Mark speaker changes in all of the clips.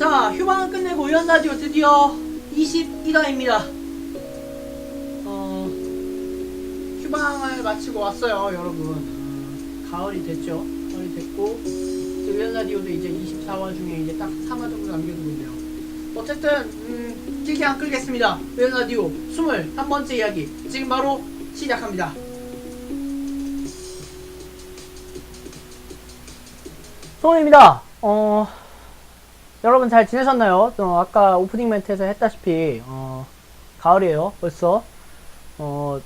Speaker 1: 자, 휴방을 끝내고 이런 라디오 드디어 21화입니다. 어, 휴방을 마치고 왔어요, 여러분. 어, 가을이 됐죠. 가을이 됐고, 이제 이런 라디오도 이제 24화 중에 이제 딱 3화 정도 남겨두고 있네요. 어쨌든, 음, 길게 안 끌겠습니다. 이런 라디오 21번째 이야기. 지금 바로 시작합니다. 소원입니다. 어, 여러분 잘 지내셨나요? 어, 아까 오프닝 멘트에서 했다시피, 어, 가을이에요, 벌써. 어,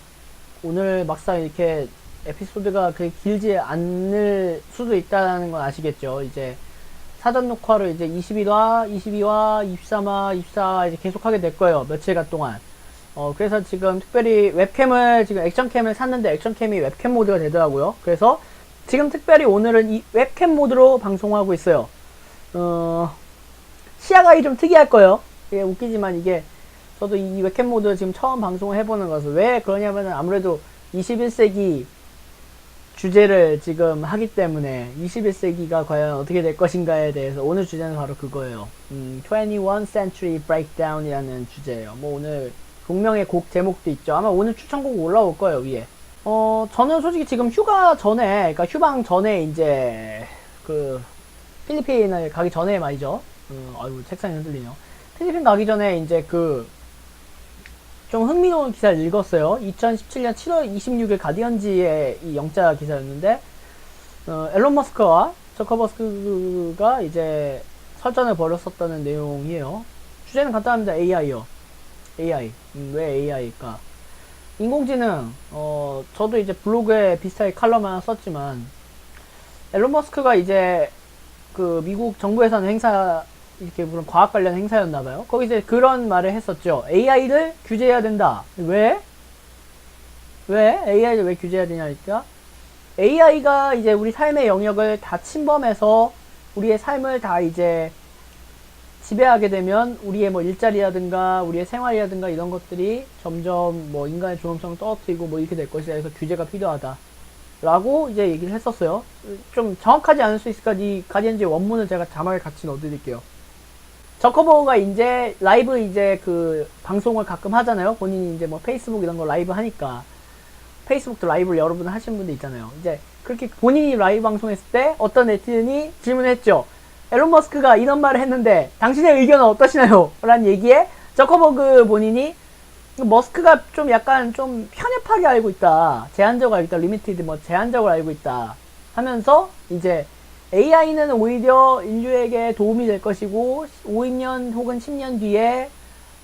Speaker 1: 오늘 막상 이렇게 에피소드가 그렇게 길지 않을 수도 있다는 건 아시겠죠? 이제 사전 녹화를 이제 21화, 22화, 23화, 24화 이제 계속 하게 될 거예요. 며칠간 동안. 어, 그래서 지금 특별히 웹캠을, 지금 액션캠을 샀는데 액션캠이 웹캠 모드가 되더라고요. 그래서 지금 특별히 오늘은 이 웹캠 모드로 방송하고 있어요. 어, 시야각이 좀 특이할 거예요. 이게 웃기지만 이게 저도 이 웹캠 모드 지금 처음 방송을 해보는 거라서 왜 그러냐면은 아무래도 21세기 주제를 지금 하기 때문에 21세기가 과연 어떻게 될 것인가에 대해서 오늘 주제는 바로 그거예요. 음, 21 Century Breakdown이라는 주제예요. 뭐 오늘 동명의 곡 제목도 있죠. 아마 오늘 추천곡 올라올 거예요 위에. 어 저는 솔직히 지금 휴가 전에, 그러니까 휴방 전에 이제 그 필리핀을 가기 전에 말이죠. 어, 아이고 책상이 흔들리네요. 필리핀 가기 전에 이제 그 좀 흥미로운 기사를 읽었어요. 2017년 7월 26일 가디언지의 이 영자 기사였는데 어, 앨런 머스크와 저커버스크가 이제 설전을 벌였었다는 내용이에요. 주제는 간단합니다. AI요. AI. 음, 왜 AI일까? 인공지능. 어, 저도 이제 블로그에 비슷하게 칼럼 하나 썼지만 앨런 머스크가 이제 그 미국 정부에서 하는 행사 이렇게 그런 과학 관련 행사였나봐요. 거기 이제 그런 말을 했었죠. AI를 규제해야 된다. 왜? 왜? AI를 왜 규제해야 되냐니까? AI가 이제 우리 삶의 영역을 다 침범해서 우리의 삶을 다 이제 지배하게 되면 우리의 뭐 일자리라든가 우리의 생활이라든가 이런 것들이 점점 뭐 인간의 존엄성을 떨어뜨리고 뭐 이렇게 될 것이다 해서 규제가 필요하다. 라고 이제 얘기를 했었어요. 좀 정확하지 않을 수 있을까 이 가디언지 원문을 제가 자막에 같이 넣어드릴게요. 저커버가 이제 라이브 이제 그 방송을 가끔 하잖아요. 본인이 이제 뭐 페이스북 이런 거 라이브 하니까 페이스북도 라이브를 여러분 하시는 분들 있잖아요. 이제 그렇게 본인이 라이브 방송했을 때 어떤 네티즌이 질문했죠. 앨런 머스크가 이런 말을 했는데 당신의 의견은 어떠시나요? 라는 얘기에 저커버그 본인이 머스크가 좀 약간 좀 편협하게 알고 있다. 제한적으로 알고 있다. 리미티드 뭐 제한적으로 알고 있다. 하면서 이제 AI는 오히려 인류에게 도움이 될 것이고 5년 혹은 10년 뒤에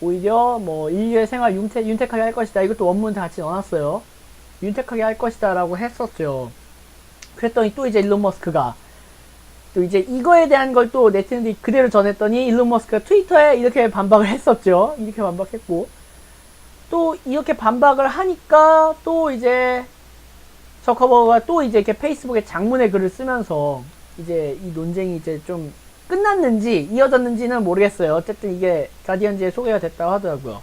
Speaker 1: 오히려 뭐 인류의 생활 윤택, 윤택하게 할 것이다. 이것도 원문 다 같이 넣어놨어요. 윤택하게 할 것이다 라고 했었죠. 그랬더니 또 이제 일론 머스크가 또 이제 이거에 대한 걸 또 네티즌들이 그대로 전했더니 일론 머스크가 트위터에 이렇게 반박을 했었죠. 이렇게 반박했고 또 이렇게 반박을 하니까 또 이제 저커버가 또 이제 이렇게 페이스북에 장문의 글을 쓰면서 이제 이 논쟁이 이제 좀 끝났는지 이어졌는지는 모르겠어요. 어쨌든 이게 가디언즈에 소개가 됐다고 하더라고요.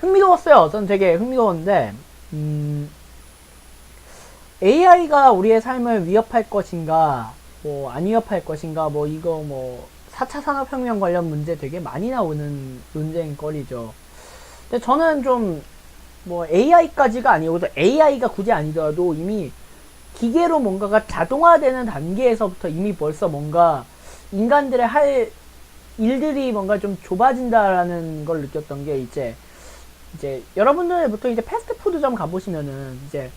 Speaker 1: 흥미로웠어요. 전 되게 흥미로웠는데 음, AI가 우리의 삶을 위협할 것인가, 뭐 안 위협할 것인가, 뭐 이거 뭐 4차 산업혁명 관련 문제 되게 많이 나오는 논쟁거리죠. 근데 저는 좀 뭐 AI까지가 아니고 또 AI가 굳이 아니더라도 이미 기계로 뭔가가 자동화되는 단계에서부터 이미 벌써 뭔가 인간들의 할 일들이 뭔가 좀 좁아진다라는 걸 느꼈던 게 이제 이제 여러분들 보통 이제 패스트푸드점 가보시면은 이제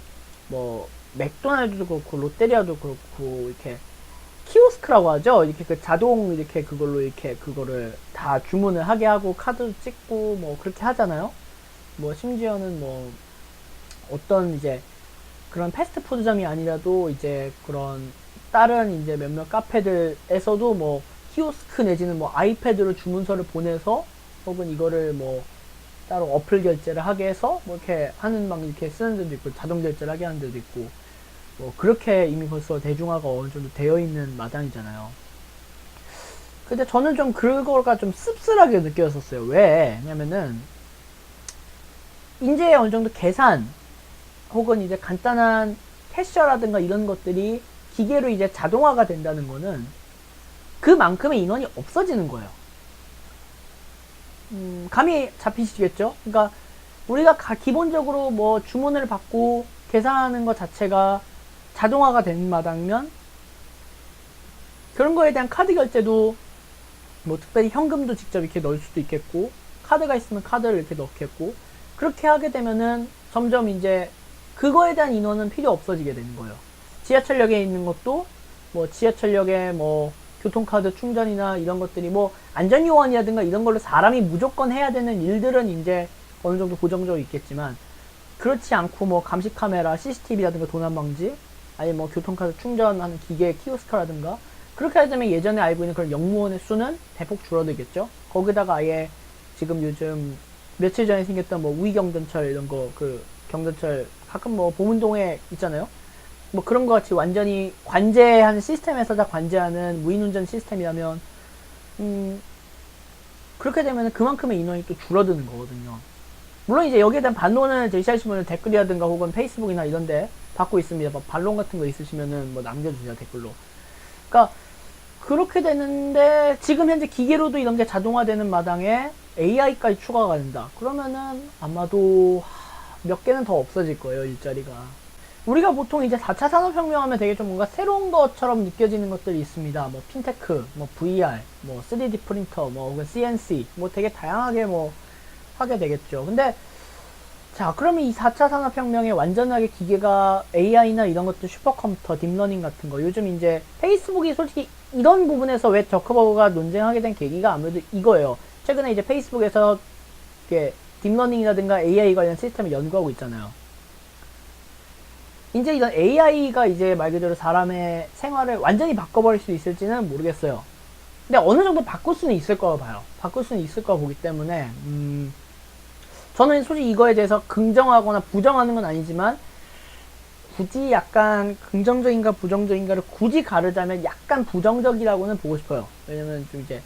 Speaker 1: 뭐 맥도날드도 그렇고 롯데리아도 그렇고 이렇게 키오스크라고 하죠. 이렇게 그 자동 이렇게 그걸로 이렇게 그거를 다 주문을 하게 하고 카드 찍고 뭐 그렇게 하잖아요. 뭐 심지어는 뭐 어떤 이제 그런 패스트푸드점이 아니라도 이제 그런 다른 이제 몇몇 카페들에서도 뭐 키오스크 내지는 뭐 아이패드로 주문서를 보내서 혹은 이거를 뭐 따로 어플 결제를 하게 해서 뭐 이렇게 하는 방 이렇게 쓰는 데도 있고 자동 결제를 하게 하는 데도 있고 뭐 그렇게 이미 벌써 대중화가 어느 정도 되어 있는 마당이잖아요. 근데 저는 좀 그거가 좀 씁쓸하게 느껴졌었어요. 왜? 왜냐면은 이제 어느 정도 계산 혹은 이제 간단한 캐셔라든가 이런 것들이 기계로 이제 자동화가 된다는 거는 그만큼의 인원이 없어지는 거예요. 음, 감이 잡히시겠죠? 그러니까 우리가 가- 기본적으로 뭐 주문을 받고 계산하는 것 자체가 자동화가 된 마당면 그런 거에 대한 카드 결제도 뭐 특별히 현금도 직접 이렇게 넣을 수도 있겠고 카드가 있으면 카드를 이렇게 넣겠고 그렇게 하게 되면은 점점 이제 그거에 대한 인원은 필요 없어지게 되는 거예요. 지하철역에 있는 것도 뭐 지하철역에 뭐 교통카드 충전이나 이런 것들이 뭐 안전요원이라든가 이런 걸로 사람이 무조건 해야 되는 일들은 이제 어느 정도 고정적으로 있겠지만 그렇지 않고 뭐 감시 카메라, CCTV라든가 도난 방지, 아니 뭐 교통카드 충전하는 기계 키오스크라든가 그렇게 하게 되면 예전에 알고 있는 그런 영무원의 수는 대폭 줄어들겠죠. 거기다가 아예 지금 요즘 며칠 전에 생겼던 뭐 우이경전철 이런 거 그 경전철 가끔 뭐 보문동에 있잖아요. 뭐 그런 거 같이 완전히 관제하는 시스템에서 다 관제하는 무인운전 시스템이라면 음 그렇게 되면 그만큼의 인원이 또 줄어드는 거거든요. 물론 이제 여기에 대한 반론을 제시하시는 분은 댓글이라든가 혹은 페이스북이나 이런데 받고 있습니다. 뭐 반론 같은 거 있으시면은 뭐 남겨주세요 댓글로. 그러니까 그렇게 되는데 지금 현재 기계로도 이런 게 자동화되는 마당에 AI까지 추가가 된다. 그러면은 아마도 몇 개는 더 없어질 거예요 일자리가. 우리가 보통 이제 4차 산업혁명 하면 되게 좀 뭔가 새로운 것처럼 느껴지는 것들이 있습니다. 뭐 핀테크, 뭐 VR, 뭐 3D 프린터, 뭐 혹은 CNC, 뭐 되게 다양하게 뭐 하게 되겠죠. 근데 자, 그러면 이 4차 산업혁명에 완전하게 기계가 AI나 이런 것들 슈퍼컴퓨터, 딥러닝 같은 거 요즘 이제 페이스북이 솔직히 이런 부분에서 왜 저커버그가 논쟁하게 된 계기가 아무래도 이거예요. 최근에 이제 페이스북에서 이렇게 딥러닝이라든가 AI 관련 시스템을 연구하고 있잖아요. 이제 이런 AI가 이제 말 그대로 사람의 생활을 완전히 바꿔버릴 수 있을지는 모르겠어요. 근데 어느 정도 바꿀 수는 있을 거라고 봐요. 바꿀 수는 있을 거라고 보기 때문에, 음, 저는 솔직히 이거에 대해서 긍정하거나 부정하는 건 아니지만, 굳이 약간 긍정적인가 부정적인가를 굳이 가르자면 약간 부정적이라고는 보고 싶어요. 왜냐면 좀 이제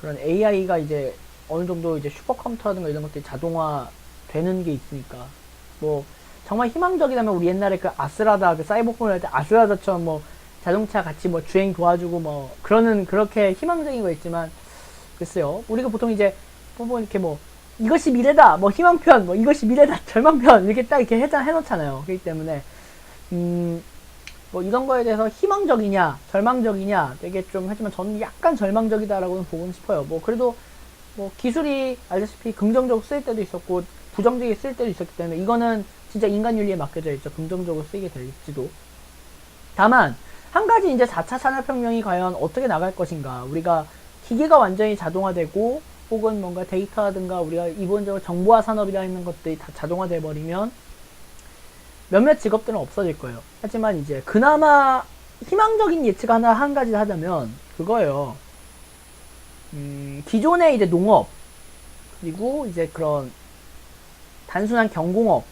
Speaker 1: 그런 AI가 이제 어느 정도 이제 슈퍼컴퓨터라든가 이런 것들이 자동화 되는 게 있으니까. 뭐, 정말 희망적이라면 우리 옛날에 그 아스라다, 그 사이버폰을 할 때 아스라다처럼 뭐 자동차 같이 뭐 주행 도와주고 뭐 그러는 그렇게 희망적인 거 있지만 글쎄요. 우리가 보통 이제 뭐 이렇게 뭐 이것이 미래다, 뭐 희망편, 뭐 이것이 미래다, 절망편 이렇게 딱 이렇게 해자 해놓잖아요. 그렇기 때문에 음. 뭐 이런 거에 대해서 희망적이냐, 절망적이냐 되게 좀 하지만 저는 약간 절망적이다라고는 보고는 싶어요. 뭐 그래도 뭐 기술이 알다시피 긍정적으로 쓰일 때도 있었고 부정적이게 쓸 때도 있었기 때문에 이거는 진짜 인간 윤리에 맡겨져 있죠. 긍정적으로 쓰이게 될지도. 다만 한 가지 이제 4차 산업혁명이 과연 어떻게 나갈 것인가. 우리가 기계가 완전히 자동화되고 혹은 뭔가 데이터라든가 우리가 이본적으로 정보화 산업이라 있는 것들이 다 자동화돼 버리면 몇몇 직업들은 없어질 거예요. 하지만 이제 그나마 희망적인 예측 하나 한 가지 하자면 그거예요. 음, 기존의 이제 농업 그리고 이제 그런 단순한 경공업,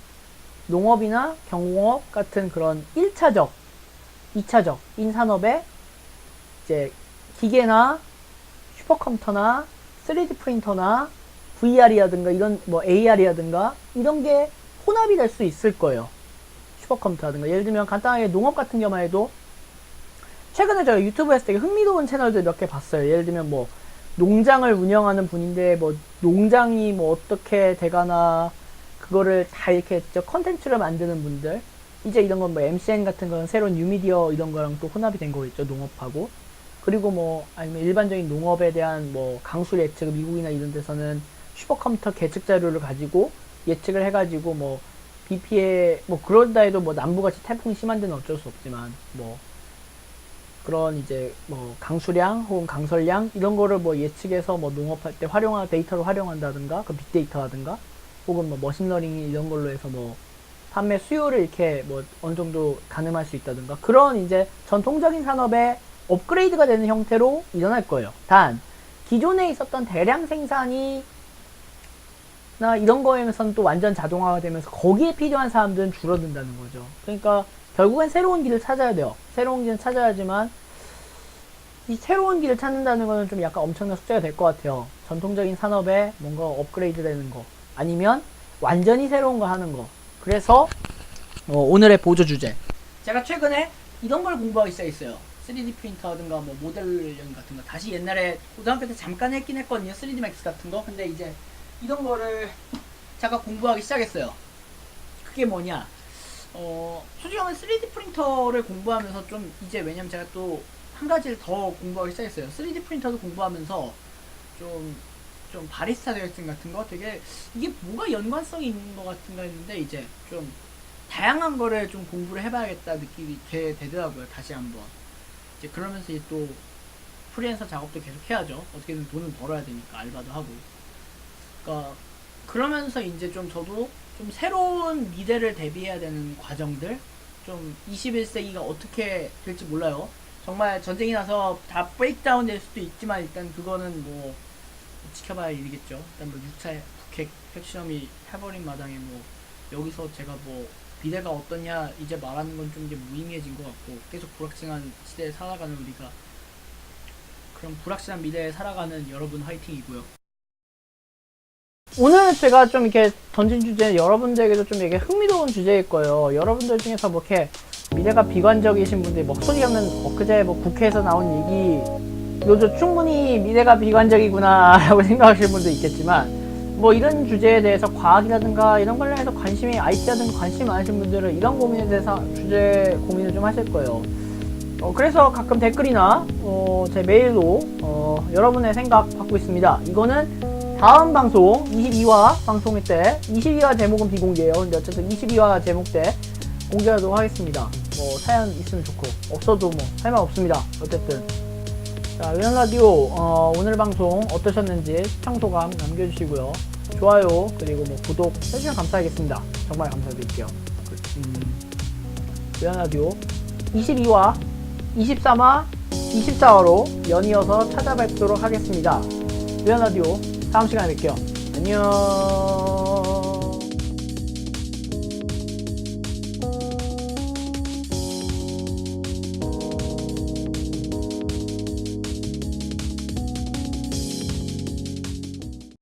Speaker 1: 농업이나 경공업 같은 그런 1차적, 2차적 인산업에 이제 기계나 슈퍼컴퓨터나 3D 프린터나 VR이라든가 이런 뭐 AR이라든가 이런 게 혼합이 될 수 있을 거예요. 슈퍼컴퓨터라든가 예를 들면 간단하게 농업 같은 경우만 해도 최근에 제가 유튜브에서 되게 흥미로운 채널들 몇 개 봤어요. 예를 들면 뭐 농장을 운영하는 분인데 뭐 농장이 뭐 어떻게 돼가나 그거를 다 이렇게 저 컨텐츠를 만드는 분들 이제 이런 건 뭐 MCN 같은 건 새로운 뉴미디어 이런 거랑 또 혼합이 된 거겠죠 농업하고. 그리고 뭐 아니면 일반적인 농업에 대한 뭐 강수 예측 미국이나 이런 데서는 슈퍼컴퓨터 계측 자료를 가지고 예측을 해가지고 뭐 비 피해 뭐 그런다 해도 뭐 남부같이 태풍이 심한 데는 어쩔 수 없지만 뭐 그런 이제 뭐 강수량 혹은 강설량 이런 거를 뭐 예측해서 뭐 농업할 때 활용한 데이터를 활용한다든가 그 빅데이터라든가 혹은 뭐 머신러닝 이런 걸로 해서 뭐 판매 수요를 이렇게 뭐 어느 정도 가늠할 수 있다든가 그런 이제 전통적인 산업의 업그레이드가 되는 형태로 일어날 거예요. 단 기존에 있었던 대량 생산이 나 이런 거에서는 또 완전 자동화가 되면서 거기에 필요한 사람들은 줄어든다는 거죠. 그러니까 결국엔 새로운 길을 찾아야 돼요. 새로운 길을 찾아야지만 이 새로운 길을 찾는다는 거는 좀 약간 엄청난 숙제가 될 것 같아요. 전통적인 산업에 뭔가 업그레이드 되는 거 아니면 완전히 새로운 거 하는 거. 그래서 어, 오늘의 보조 주제. 제가 최근에 이런 걸 공부하기 시작했어요. 3D 프린터든가 뭐 모델링 같은 거 다시 옛날에 고등학교 때 잠깐 했긴 했거든요. 3D 맥스 같은 거. 근데 이제 이런 거를 잠깐 공부하기 시작했어요. 그게 뭐냐? 어, 말하면 3D 프린터를 공부하면서 좀 이제 왜냐면 제가 또 한 가지를 더 공부하기 시작했어요. 3D 프린터도 공부하면서 좀, 좀 바리스타 자격증 같은 거 되게 이게 뭐가 연관성이 있는 것 같은가 했는데 이제 좀 다양한 거를 좀 공부를 해봐야겠다 느낌이 되, 되더라고요. 다시 한번. 이제 그러면서 이제 또 프리랜서 작업도 계속 해야죠. 어떻게든 돈을 벌어야 되니까 알바도 하고. 그러니까 그러면서 이제 좀 저도 좀 새로운 미래를 대비해야 되는 과정들 좀 21세기가 어떻게 될지 몰라요. 정말 전쟁이 나서 다 브레이크다운 될 수도 있지만 일단 그거는 뭐 지켜봐야 일이겠죠. 일단 뭐 6차 북핵 핵실험이 해버린 마당에 뭐 여기서 제가 뭐 미래가 어떠냐 이제 말하는 건 좀 이제 무의미해진 것 같고 계속 불확실한 시대에 살아가는 우리가 그런 불확실한 미래에 살아가는 여러분 화이팅이고요. 오늘 제가 좀 이렇게 던진 주제는 여러분들에게도 좀 이게 흥미로운 주제일 거예요. 여러분들 중에서 뭐 이렇게 미래가 비관적이신 분들, 뭐 헛소리 없는 엊그제 뭐 국회에서 나온 얘기, 요즘 충분히 미래가 비관적이구나 라고 생각하시는 분도 있겠지만, 뭐 이런 주제에 대해서 과학이라든가 이런 관련해서 관심이 IT라든가 관심이 많으신 분들은 이런 고민에 대해서 주제 고민을 좀 하실 거예요. 어, 그래서 가끔 댓글이나 어, 제 메일로 어, 여러분의 생각 받고 있습니다. 이거는 다음 방송 22화 방송 때 22화 제목은 비공개예요. 근데 어쨌든 22화 제목 때 공개하도록 하겠습니다. 뭐 사연 있으면 좋고 없어도 뭐 할 말 없습니다. 어쨌든 자 위원 라디오 어, 오늘 방송 어떠셨는지 시청 소감 남겨주시고요. 좋아요 그리고 뭐 구독 해주시면 감사하겠습니다. 정말 감사드릴게요. 그, 음, 위원 라디오 22화 23화, 24화로 연이어서 찾아뵙도록 하겠습니다. 유연라디오 다음 시간에 뵐게요. 안녕.